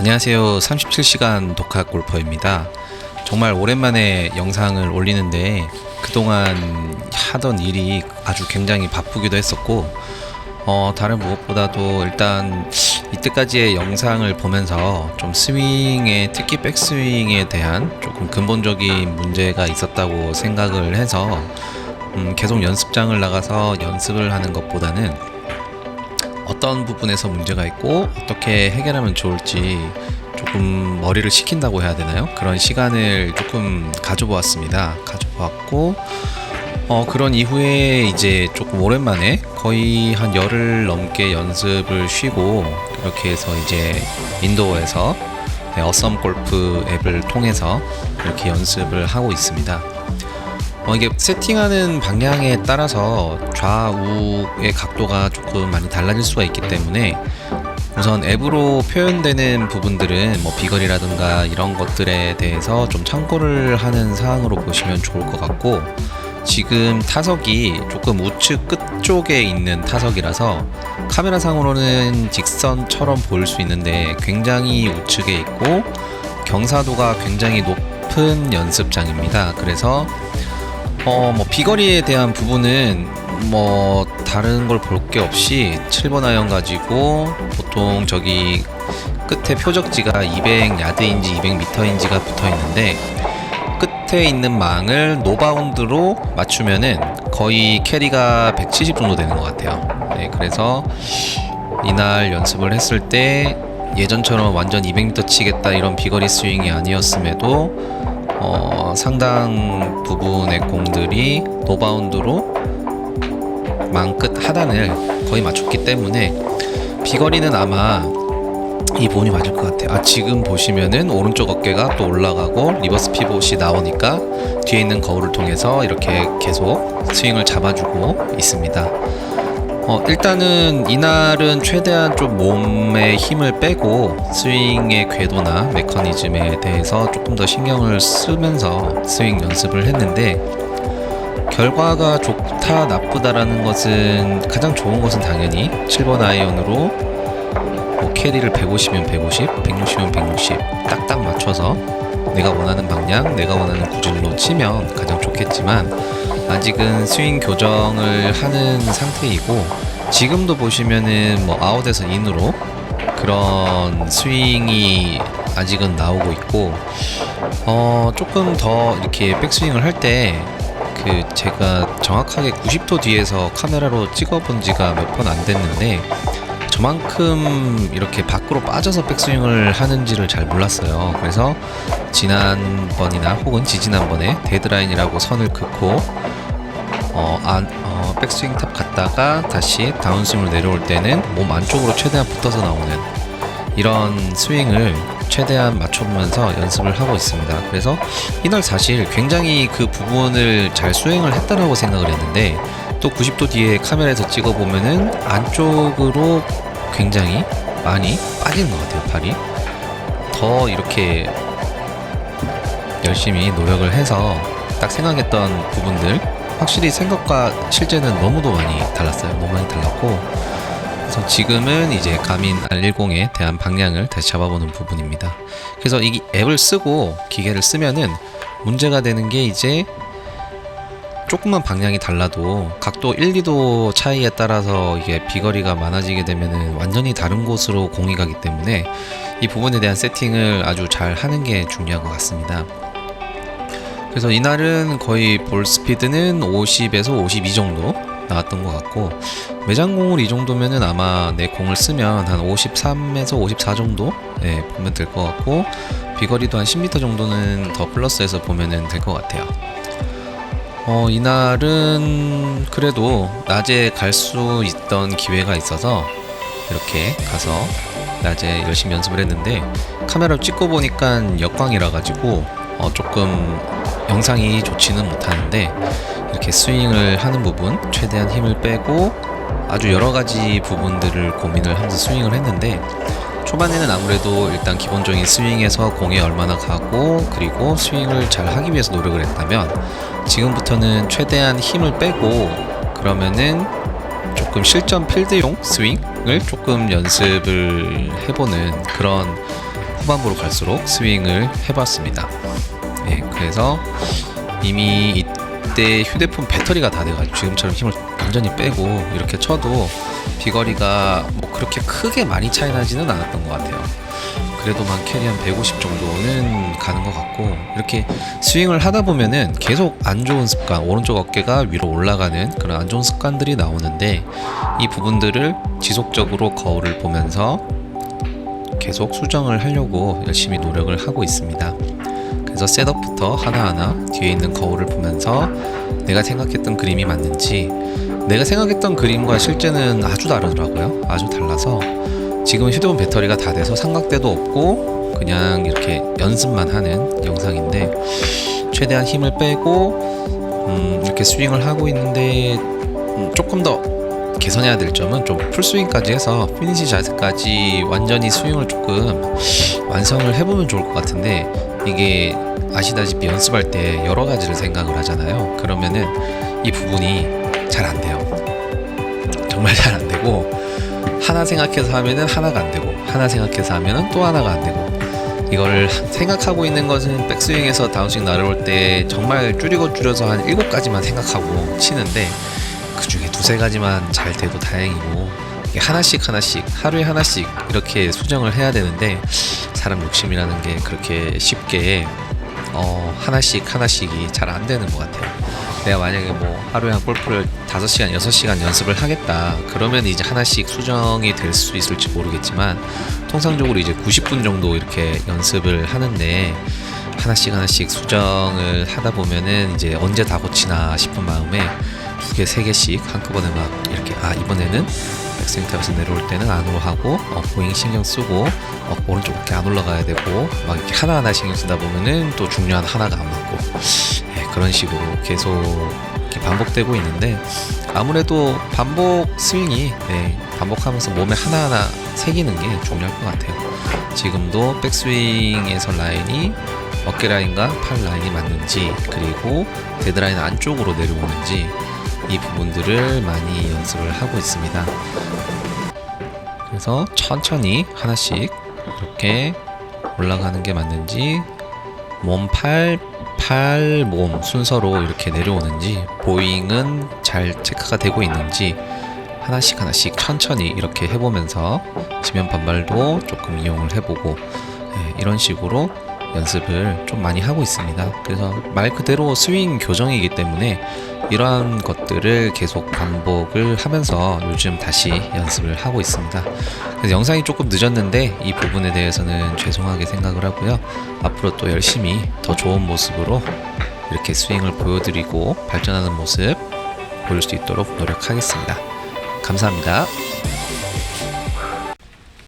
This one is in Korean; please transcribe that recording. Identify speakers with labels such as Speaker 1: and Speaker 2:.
Speaker 1: 안녕하세요. 37시간 독학 골퍼입니다. 정말 오랜만에 영상을 올리는데 그동안 하던 일이 아주 굉장히 바쁘기도 했었고 어, 다른 무엇보다도 일단 이때까지의 영상을 보면서 좀 스윙에 특히 백스윙에 대한 조금 근본적인 문제가 있었다고 생각을 해서 음, 계속 연습장을 나가서 연습을 하는 것보다는 어떤 부분에서 문제가 있고 어떻게 해결하면 좋을지 조금 머리를 식힌다고 해야 되나요? 그런 시간을 조금 가져보았습니다. 가져보았고 어, 그런 이후에 이제 조금 오랜만에 거의 한 열흘 넘게 연습을 쉬고 이렇게 해서 이제 인도어에서 네, 어썸 골프 앱을 통해서 이렇게 연습을 하고 있습니다. 어, 이게 세팅하는 방향에 따라서 좌우의 각도가 조금 많이 달라질 수가 있기 때문에 우선 앱으로 표현되는 부분들은 뭐 비거리라든가 이런 것들에 대해서 좀 참고를 하는 사항으로 보시면 좋을 것 같고 지금 타석이 조금 우측 끝쪽에 있는 타석이라서 카메라 상으로는 직선처럼 보일 수 있는데 굉장히 우측에 있고 경사도가 굉장히 높은 연습장입니다. 그래서 어, 뭐 비거리에 대한 부분은 뭐 다른 걸 볼 게 없이 7번 아이언 가지고 보통 저기 끝에 표적지가 200 야드인지 200m인지가 붙어 있는데 끝에 있는 망을 노바운드로 맞추면은 거의 캐리가 170 정도 되는 것 같아요. 네, 그래서 이날 연습을 했을 때 예전처럼 완전 200m 치겠다 이런 비거리 스윙이 아니었음에도 어, 상당 부분의 공들이 노바운드로 망끝 하단을 거의 맞췄기 때문에 비거리는 아마 이 본이 맞을 것 같아요. 아, 지금 보시면은 오른쪽 어깨가 또 올라가고 리버스 피봇이 나오니까 뒤에 있는 거울을 통해서 이렇게 계속 스윙을 잡아주고 있습니다. 어, 일단은 이날은 최대한 좀 몸에 힘을 빼고 스윙의 궤도나 메커니즘에 대해서 조금 더 신경을 쓰면서 스윙 연습을 했는데 결과가 좋다 나쁘다라는 것은 가장 좋은 것은 당연히 7번 아이언으로 뭐 캐리를 150이면 150, 160이면 160 딱딱 맞춰서 내가 원하는 방향, 내가 원하는 구질로 치면 가장 좋겠지만 아직은 스윙 교정을 하는 상태이고 지금도 보시면은 뭐 아웃에서 인으로 그런 스윙이 아직은 나오고 있고 어 조금 더 이렇게 백스윙을 할 때 그 제가 정확하게 90도 뒤에서 카메라로 찍어본 지가 몇 번 안 됐는데 저만큼 이렇게 밖으로 빠져서 백스윙을 하는지를 잘 몰랐어요. 그래서 지난번이나 혹은 지지난번에 데드라인이라고 선을 긋고 어, 안, 어, 백스윙 탑 갔다가 다시 다운스윙으로 내려올 때는 몸 안쪽으로 최대한 붙어서 나오는 이런 스윙을 최대한 맞춰보면서 연습을 하고 있습니다. 그래서 이날 사실 굉장히 그 부분을 잘 수행을 했다라고 생각을 했는데 또 90도 뒤에 카메라에서 찍어보면은 안쪽으로 굉장히 많이 빠지는 것 같아요, 팔이. 더 이렇게 열심히 노력을 해서 딱 생각했던 부분들 확실히 생각과 실제는 너무도 많이 달랐어요. 너무 많이 달랐고 그래서 지금은 이제 가민 R10에 대한 방향을 다시 잡아보는 부분입니다. 그래서 이 앱을 쓰고 기계를 쓰면은 문제가 되는 게 이제 조금만 방향이 달라도 각도 1, 2도 차이에 따라서 이게 비거리가 많아지게 되면은 완전히 다른 곳으로 공이 가기 때문에 이 부분에 대한 세팅을 아주 잘 하는 게 중요한 것 같습니다. 그래서 이날은 거의 볼 스피드는 50에서 52 정도 나왔던 것 같고 매장 공을 이 정도면은 아마 내 공을 쓰면 한 53에서 54 정도 네, 보면 될 것 같고 비거리도 한 10m 정도는 더 플러스해서 보면은 될 것 같아요. 어, 이날은 그래도 낮에 갈 수 있던 기회가 있어서 이렇게 가서 낮에 열심히 연습을 했는데 카메라로 찍고 보니까 역광이라 가지고 어, 조금 영상이 좋지는 못하는데 이렇게 스윙을 하는 부분 최대한 힘을 빼고 아주 여러 가지 부분들을 고민을 하면서 스윙을 했는데 초반에는 아무래도 일단 기본적인 스윙에서 공에 얼마나 가고 그리고 스윙을 잘 하기 위해서 노력을 했다면 지금부터는 최대한 힘을 빼고 그러면은 조금 실전 필드용 스윙을 조금 연습을 해보는 그런 후반부로 갈수록 스윙을 해봤습니다. 예, 그래서 이미 이때 휴대폰 배터리가 다 돼가지고 지금처럼 힘을 완전히 빼고 이렇게 쳐도 비거리가 뭐 그렇게 크게 많이 차이 나지는 않았던 것 같아요. 그래도 만 캐리 한 150 정도는 가는 것 같고 이렇게 스윙을 하다 보면은 계속 안 좋은 습관 오른쪽 어깨가 위로 올라가는 그런 안 좋은 습관들이 나오는데 이 부분들을 지속적으로 거울을 보면서 계속 수정을 하려고 열심히 노력을 하고 있습니다. 그래서 셋업부터 하나하나 뒤에 있는 거울을 보면서 내가 생각했던 그림이 맞는지 내가 생각했던 그림과 실제는 아주 다르더라고요. 아주 달라서 지금은 휴대폰 배터리가 다 돼서 삼각대도 없고 그냥 이렇게 연습만 하는 영상인데 최대한 힘을 빼고 음, 이렇게 스윙을 하고 있는데 음, 조금 더 개선해야 될 점은 좀 풀스윙까지 해서 피니시 자세까지 완전히 스윙을 조금 완성을 해보면 좋을 것 같은데 이게 아시다시피 연습할 때 여러 가지를 생각을 하잖아요. 그러면은 이 부분이 잘 안 돼요. 정말 잘 안 되고 하나 생각해서 하면은 하나가 안 되고 하나 생각해서 하면은 또 하나가 안 되고 이걸 생각하고 있는 것은 백스윙에서 다운스윙 날아올 때 정말 줄이고 줄여서 한 일곱 가지만 생각하고 치는데 그 중에 두세 가지만 잘 돼도 다행이고 하나씩 하나씩 하루에 하나씩 이렇게 수정을 해야 되는데 사람 욕심이라는 게 그렇게 쉽게 어, 하나씩 하나씩이 잘 안 되는 것 같아요. 내가 만약에 뭐 하루에 한 골프를 5시간, 6시간 연습을 하겠다. 그러면 이제 하나씩 수정이 될 수 있을지 모르겠지만 통상적으로 이제 90분 정도 이렇게 연습을 하는데 하나씩 하나씩 수정을 하다 보면은 이제 언제 다 고치나 싶은 마음에 두 개, 세 개씩 한꺼번에 막 이렇게 아 이번에는 탑에서 내려올 때는 안으로 하고 어, 보잉 신경 쓰고 어, 오른쪽 어깨 안 올라가야 되고 막 이렇게 하나하나 신경 쓰다 보면은 또 중요한 하나가 안 맞고 예, 그런 식으로 계속 이렇게 반복되고 있는데 아무래도 반복 스윙이 네, 반복하면서 몸에 하나하나 새기는 게 중요할 것 같아요. 지금도 백스윙에서 라인이 어깨 라인과 팔 라인이 맞는지 그리고 데드라인 안쪽으로 내려오는지 이 부분들을 많이 연습을 하고 있습니다. 그래서 천천히 하나씩 이렇게 올라가는 게 맞는지 몸, 팔, 팔, 몸 순서로 이렇게 내려오는지 보잉은 잘 체크가 되고 있는지 하나씩 하나씩 천천히 이렇게 해보면서 지면 반발도 조금 이용을 해보고 예, 이런 식으로 연습을 좀 많이 하고 있습니다. 그래서 말 그대로 스윙 교정이기 때문에 이러한 것들을 계속 반복을 하면서 요즘 다시 연습을 하고 있습니다. 그래서 영상이 조금 늦었는데 이 부분에 대해서는 죄송하게 생각을 하고요. 앞으로 또 열심히 더 좋은 모습으로 이렇게 스윙을 보여드리고 발전하는 모습 보일 수 있도록 노력하겠습니다. 감사합니다.